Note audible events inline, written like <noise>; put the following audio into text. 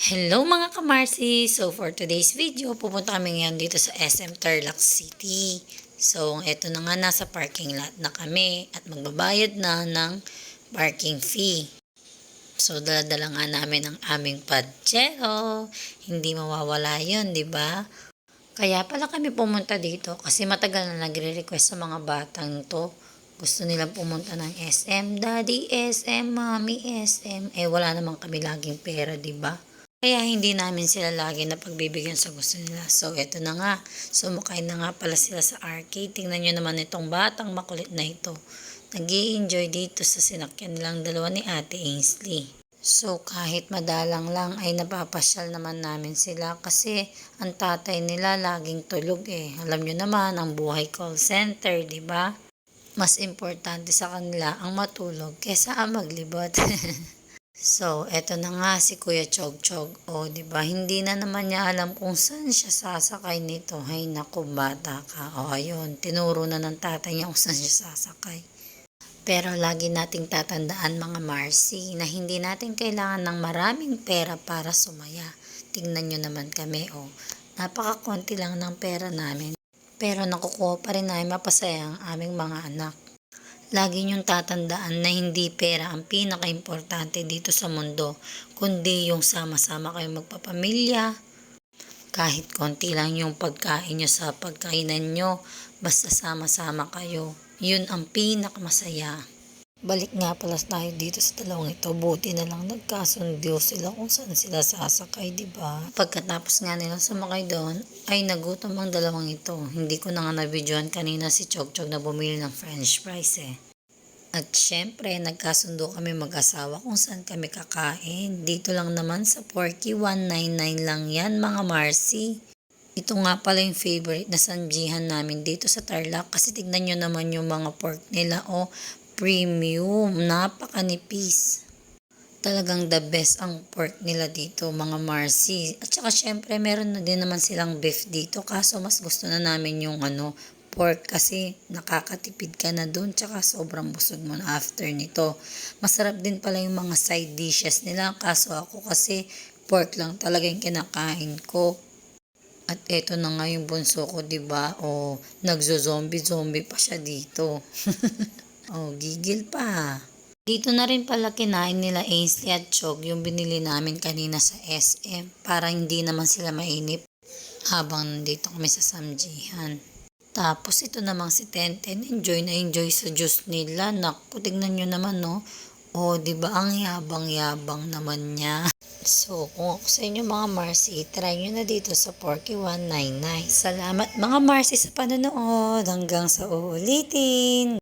Hello mga kamarsi! So for today's video, pupunta kami ngayon dito sa SM Tarlac City. So eto na nga, nasa parking lot na kami at magbabayad na ng parking fee. So daladala nga namin ang aming padjero. Hindi mawawala yun, di ba? Kaya pala kami pumunta dito kasi matagal na nagre-request sa mga batang to. Gusto nilang pumunta ng SM, Daddy SM, Mommy SM. Eh wala naman kami laging pera, di ba? Kaya hindi namin sila lagi na pagbibigyan sa gusto nila. So, eto na nga. Sumakay na nga pala sila sa arcade. Tingnan nyo naman itong batang makulit na ito. nag enjoy dito sa sinakyan nilang dalawa ni Ate Ainsley. So, kahit madalang lang ay napapasyal naman namin sila kasi ang tatay nila laging tulog eh. Alam nyo naman, ang buhay call center, di ba? Mas importante sa kanila ang matulog kesa ang maglibot. <laughs> So, eto na nga si Kuya Chog Chog. O, di ba? Hindi na naman niya alam kung saan siya sasakay nito. Hay naku, bata ka. O, ayun. Tinuro na ng tatay niya kung saan siya sasakay. Pero lagi nating tatandaan mga Marcy na hindi natin kailangan ng maraming pera para sumaya. Tingnan nyo naman kami, o. Napakakonti lang ng pera namin. Pero nakukuha pa rin namin mapasaya ang aming mga anak. Lagi niyong tatandaan na hindi pera ang pinaka-importante dito sa mundo, kundi yung sama-sama kayong magpapamilya. Kahit konti lang yung pagkain nyo sa pagkainan nyo, basta sama-sama kayo. Yun ang pinakamasaya. Balik nga pala tayo dito sa dalawang ito. Buti na lang nagkasundo sila kung saan sila sasakay, di ba? Pagkatapos nga nila sumakay doon, ay nagutom ang dalawang ito. Hindi ko na nga na-videoan kanina si Chog Chog na bumili ng french fries eh. At syempre, nagkasundo kami mag-asawa kung saan kami kakain. Dito lang naman sa Porky 199 lang yan mga Marcy. Ito nga pala yung favorite na sanjihan namin dito sa Tarlac kasi tignan nyo naman yung mga pork nila o premium, napakanipis. Talagang the best ang pork nila dito mga Marcy. At saka syempre meron na din naman silang beef dito kaso mas gusto na namin yung ano pork kasi nakakatipid ka na dun tsaka sobrang busog mo na after nito. Masarap din pala yung mga side dishes nila kaso ako kasi pork lang talaga yung kinakain ko. At eto na nga yung bunso ko, di ba? O, nagzo-zombie-zombie pa siya dito. <laughs> o, gigil pa. Dito na rin pala kinain nila Ainsley at Chog yung binili namin kanina sa SM para hindi naman sila mainip habang nandito kami sa Samjihan. Tapos ito namang si Tenten, enjoy na enjoy sa juice nila. Naku, tignan nyo naman no. O, di ba ang yabang-yabang naman niya. So, kung ako sa inyo mga Marcy, try nyo na dito sa Porky 199. Salamat mga Marcy sa panonood. Hanggang sa uulitin.